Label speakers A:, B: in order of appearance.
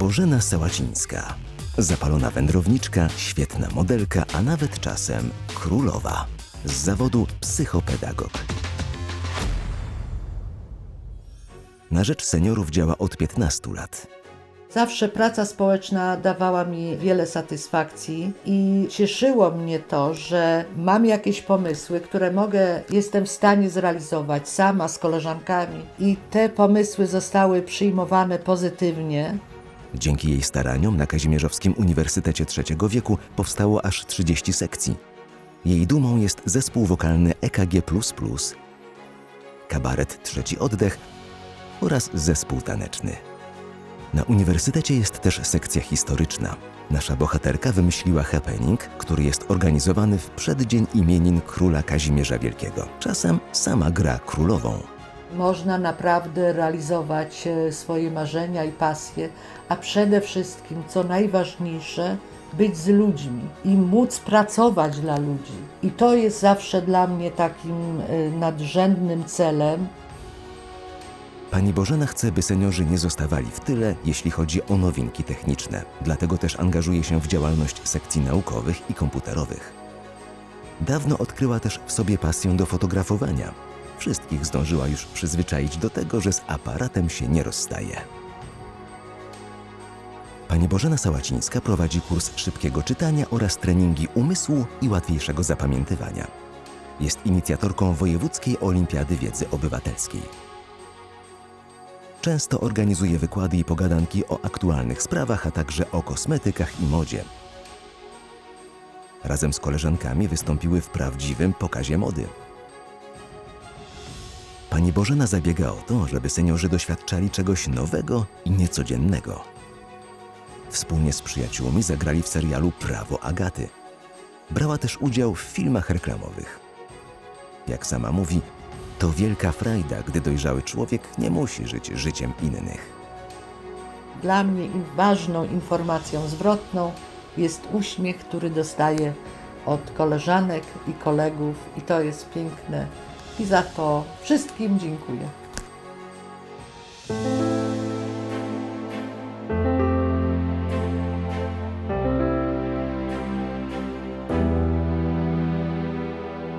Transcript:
A: Bożena Sałacińska. Zapalona wędrowniczka, świetna modelka, a nawet czasem królowa. Z zawodu psychopedagog. Na rzecz seniorów działa od 15 lat.
B: Zawsze praca społeczna dawała mi wiele satysfakcji i cieszyło mnie to, że mam jakieś pomysły, które mogę, jestem w stanie zrealizować sama z koleżankami i te pomysły zostały przyjmowane pozytywnie.
A: Dzięki jej staraniom na Kazimierzowskim Uniwersytecie Trzeciego Wieku powstało aż 30 sekcji. Jej dumą jest zespół wokalny EKG, kabaret Trzeci Oddech oraz zespół taneczny. Na uniwersytecie jest też sekcja historyczna. Nasza bohaterka wymyśliła happening, który jest organizowany w przeddzień imienin króla Kazimierza Wielkiego. Czasem sama gra królową.
B: Można naprawdę realizować e, swoje marzenia i pasje, a przede wszystkim, co najważniejsze, być z ludźmi i móc pracować dla ludzi. I to jest zawsze dla mnie takim e, nadrzędnym celem,
A: Pani Bożena chce, by seniorzy nie zostawali w tyle, jeśli chodzi o nowinki techniczne. Dlatego też angażuje się w działalność sekcji naukowych i komputerowych. Dawno odkryła też w sobie pasję do fotografowania. Wszystkich zdążyła już przyzwyczaić do tego, że z aparatem się nie rozstaje. Pani Bożena Sałacińska prowadzi kurs szybkiego czytania oraz treningi umysłu i łatwiejszego zapamiętywania. Jest inicjatorką Wojewódzkiej Olimpiady Wiedzy Obywatelskiej. Często organizuje wykłady i pogadanki o aktualnych sprawach, a także o kosmetykach i modzie. Razem z koleżankami wystąpiły w prawdziwym pokazie mody. Pani Bożena zabiega o to, żeby seniorzy doświadczali czegoś nowego i niecodziennego. Wspólnie z przyjaciółmi zagrali w serialu Prawo Agaty. Brała też udział w filmach reklamowych. Jak sama mówi, to wielka frajda, gdy dojrzały człowiek nie musi żyć życiem innych.
B: Dla mnie ważną informacją zwrotną jest uśmiech, który dostaję od koleżanek i kolegów, i to jest piękne. I za to wszystkim dziękuję.